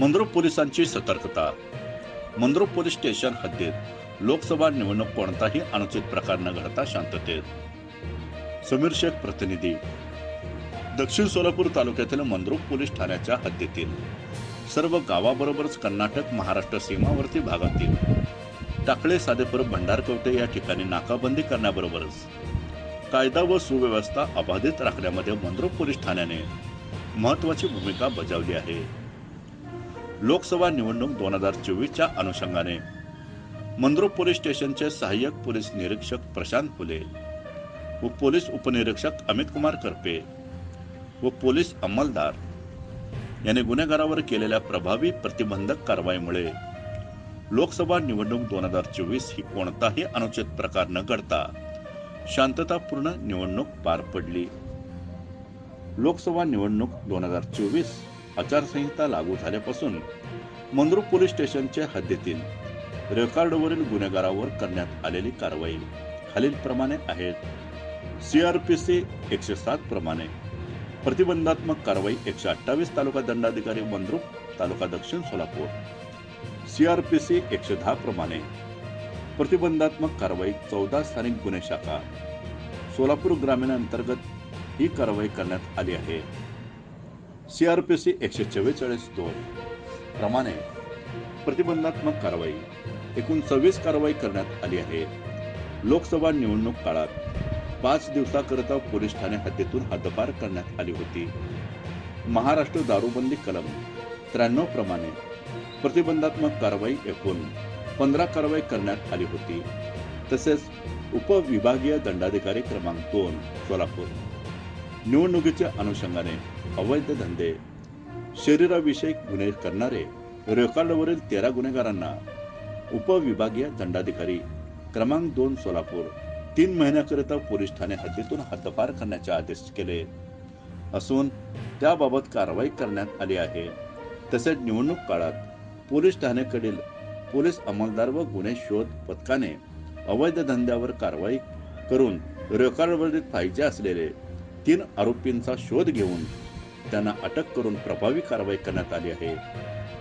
मंद्रुप पोलिसांची सतर्कता. Mandrup police station हद्दीत लोकसभा निवडणूक कोणताही अनुचित प्रकार न घडता शांततेत. समीर शेख प्रतिनिधी. दक्षिण सोलापूर तालुक्यातील मंद्रुप पोलीस ठाण्याच्या हद्दीतील सर्व गावाबरोबरच कर्नाटक महाराष्ट्र सीमावर्ती भागातील टाकळे साधेपूर भंडारकवटे या ठिकाणी नाकाबंदी करण्याबरोबरच कायदा व सुव्यवस्था अबाधित राखण्यामध्ये मंद्रुप पोलीस ठाण्याने महत्वाची भूमिका बजावली आहे. लोकसभा निवडणूक दोन हजार चोवीसच्या अनुषंगाने. मंद्रुप पोलीस स्टेशनचे सहाय्यक पोलीस निरीक्षक प्रशांत फुले व पोलीस उपनिरीक्षक अमित कुमार करपे व पोलीस अंमलदार यांनी गुन्हेगारावर केलेल्या प्रभावी प्रतिबंधक कारवाईमुळे लोकसभा निवडणूक दोन हजार चोवीस ही कोणताही अनुचित प्रकार न घडता शांततापूर्ण निवडणूक पार पडली. लोकसभा निवडणूक दोन हजार चोवीस आचारसंहिता लागू झाल्यापासून मंद्रुप पोलीस स्टेशनच्या हद्दीतील रेकॉर्डवरील गुन्हेगारावर करण्यात आलेली कारवाई खालीलप्रमाणे आहेत सीआरपीसी एकशे सात प्रमाणे. प्रतिबंधात्मक कारवाई एकशे अठ्ठावीस तालुका दंडाधिकारी मंद्रुप तालुका दक्षिण सोलापूर. सीआरपीसी एकशे दहा प्रमाणे. प्रतिबंधात्मक कारवाई चौदा स्थानिक गुन्हे शाखा. सोलापूर ग्रामीण अंतर्गत ही कारवाई करण्यात आली आहे. सीआरपीसी एकशे चव्वेचाळीस दोन. प्रमाणे प्रतिबंधात्मक कारवाई एकूण सव्वीस कारवाई करण्यात आली आहे. लोकसभा निवडणूक काळात पाच दिवसाकरिता पोलीस ठाणे हद्दीतून हद्दपार करण्यात आली होती. महाराष्ट्र दारूबंदी कलम त्र्याण्णव प्रमाणे प्रतिबंधात्मक कारवाई एकूण पंधरा कारवाई करण्यात आली होती. तसेच उपविभागीय दंडाधिकारी क्रमांक दोन सोलापूर. निवडणुकीच्या अनुषंगाने अवैध धंदे शरीराविषयक गुन्हे करणारे रेकॉर्डवरील तेरा गुन्हेगारांना उपविभागीय दंडाधिकारी क्रमांक दोन सोलापूर तीन महिन्याकरिता पोलीस ठाणे हद्दीतून हद्दपार करण्याचे आदेश केले. असून त्याबाबत कारवाई करण्यात आली आहे. तसेच निवडणूक काळात पोलीस ठाण्याकडील पोलीस अंमलदार व गुन्हे शोध पथकाने अवैध धंद्यावर कारवाई करून रेकॉर्डवरील पाहिजे असलेले तीन आरोपींचा शोध घेऊन त्यांना अटक करून प्रभावी कारवाई करण्यात आली आहे.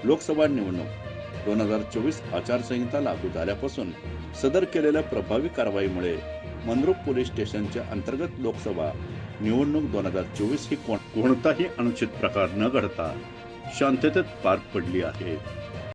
लोकसभा निवडणूक दोन हजार चोवीस आचारसंहिता लागू झाल्यापासून सदर केलेल्या प्रभावी कारवाईमुळे मनरूप पोलीस स्टेशनच्या अंतर्गत लोकसभा निवडणूक दोन हजार चोवीस ही कोण- कोणताही अनुचित प्रकार न घडता शांततेत पार पडली आहे.